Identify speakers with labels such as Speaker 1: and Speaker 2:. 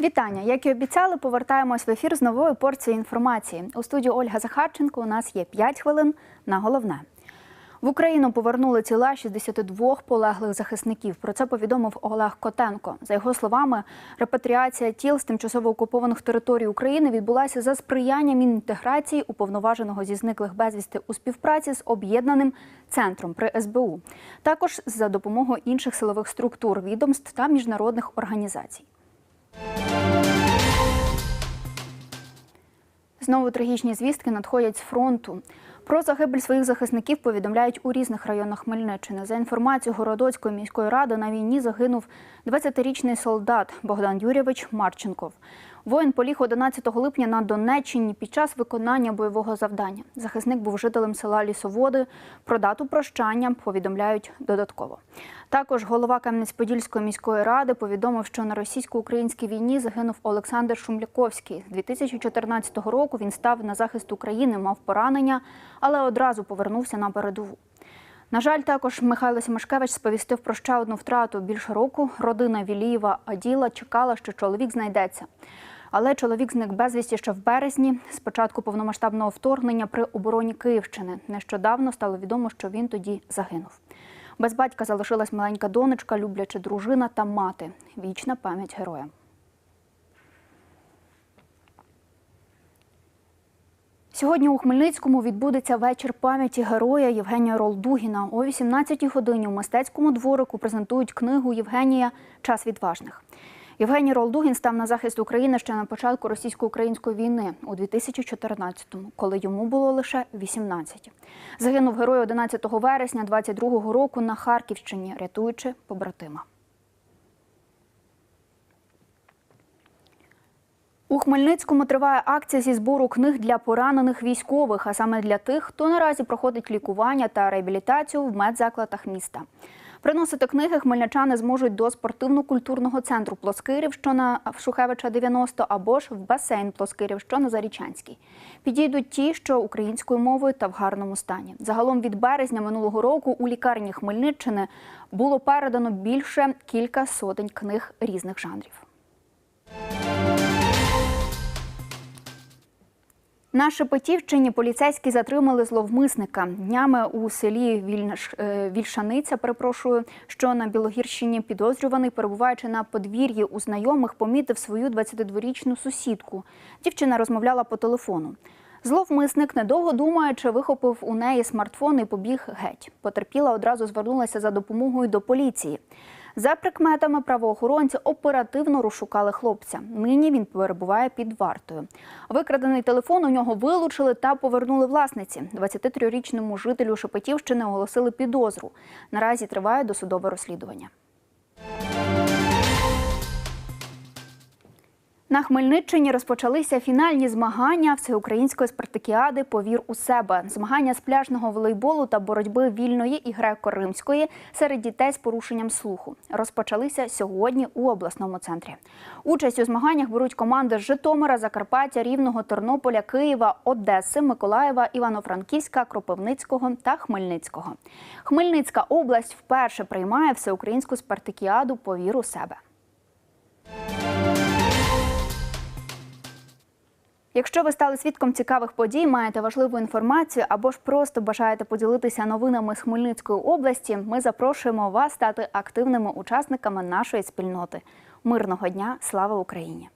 Speaker 1: Вітання! Як і обіцяли, повертаємось в ефір з новою порцією інформації. У студії Ольга Захарченко у нас є 5 хвилин на головне. В Україну повернули тіла 62 полеглих захисників. Про це повідомив Олег Котенко. За його словами, репатріація тіл з тимчасово окупованих територій України відбулася за сприяння Мінінтеграції уповноваженого зі зниклих безвісти у співпраці з об'єднаним центром при СБУ, також за допомогою інших силових структур, відомств та міжнародних організацій. Знову трагічні звістки надходять з фронту. Про загибель своїх захисників повідомляють у різних районах Хмельниччини. За інформацією Городоцької міської ради на війні загинув 20-річний солдат Богдан Юрійович Марченков. Воїн поліг 11 липня на Донеччині під час виконання бойового завдання. Захисник був жителем села Лісоводи. Про дату прощання повідомляють додатково. Також голова Кам'янець-Подільської міської ради повідомив, що на російсько-українській війні загинув Олександр Шумляковський. З 2014 року він став на захист України, мав поранення, але одразу повернувся на передову. На жаль, також Михайло Семашкевич сповістив про ще одну втрату. Більше року родина Вілієва Аділа чекала, що чоловік знайдеться. Але чоловік зник безвісті ще в березні, з початку повномасштабного вторгнення при обороні Київщини. Нещодавно стало відомо, що він тоді загинув. Без батька залишилась маленька донечка, любляча дружина та мати. Вічна пам'ять героям. Сьогодні у Хмельницькому відбудеться вечір пам'яті героя Євгенія Ролдугіна. О 18-й годині у мистецькому дворику презентують книгу Євгенія Час відважних. Євгеній Ролдугін став на захист України ще на початку російсько-української війни у 2014-му, коли йому було лише 18. Загинув герой 11 вересня 22-го року на Харківщині, рятуючи побратима. У Хмельницькому триває акція зі збору книг для поранених військових, а саме для тих, хто наразі проходить лікування та реабілітацію в медзакладах міста. Приносити книги хмельничани зможуть до спортивно-культурного центру Плоскирів, що на Шухевича 90, або ж в басейн Плоскирів, що на Зарічанській. Підійдуть ті, що українською мовою та в гарному стані. Загалом від березня минулого року у лікарні Хмельниччини було передано більше кілька сотень книг різних жанрів. На Шепетівщині поліцейські затримали зловмисника. Днями у селі Вільнаш... е, Вільшаниця, перепрошую, що на Білогірщині підозрюваний, перебуваючи на подвір'ї у знайомих, помітив свою 22-річну сусідку. Дівчина розмовляла по телефону. Зловмисник, недовго думаючи, вихопив у неї смартфон і побіг геть. Потерпіла одразу звернулася за допомогою до поліції. За прикметами правоохоронці оперативно розшукали хлопця. Нині він перебуває під вартою. Викрадений телефон у нього вилучили та повернули власниці. 23-річному жителю Шепетівщини оголосили підозру. Наразі триває досудове розслідування. На Хмельниччині розпочалися фінальні змагання всеукраїнської спартакіади Повір у себе. Змагання з пляжного волейболу та боротьби вільної і греко-римської серед дітей з порушенням слуху. Розпочалися сьогодні у обласному центрі. Участь у змаганнях беруть команди з Житомира, Закарпаття, Рівного, Тернополя, Києва, Одеси, Миколаєва, Івано-Франківська, Кропивницького та Хмельницького. Хмельницька область вперше приймає всеукраїнську спартакіаду Повір у себе. Якщо ви стали свідком цікавих подій, маєте важливу інформацію або ж просто бажаєте поділитися новинами з Хмельницької області, ми запрошуємо вас стати активними учасниками нашої спільноти. Мирного дня! Слава Україні!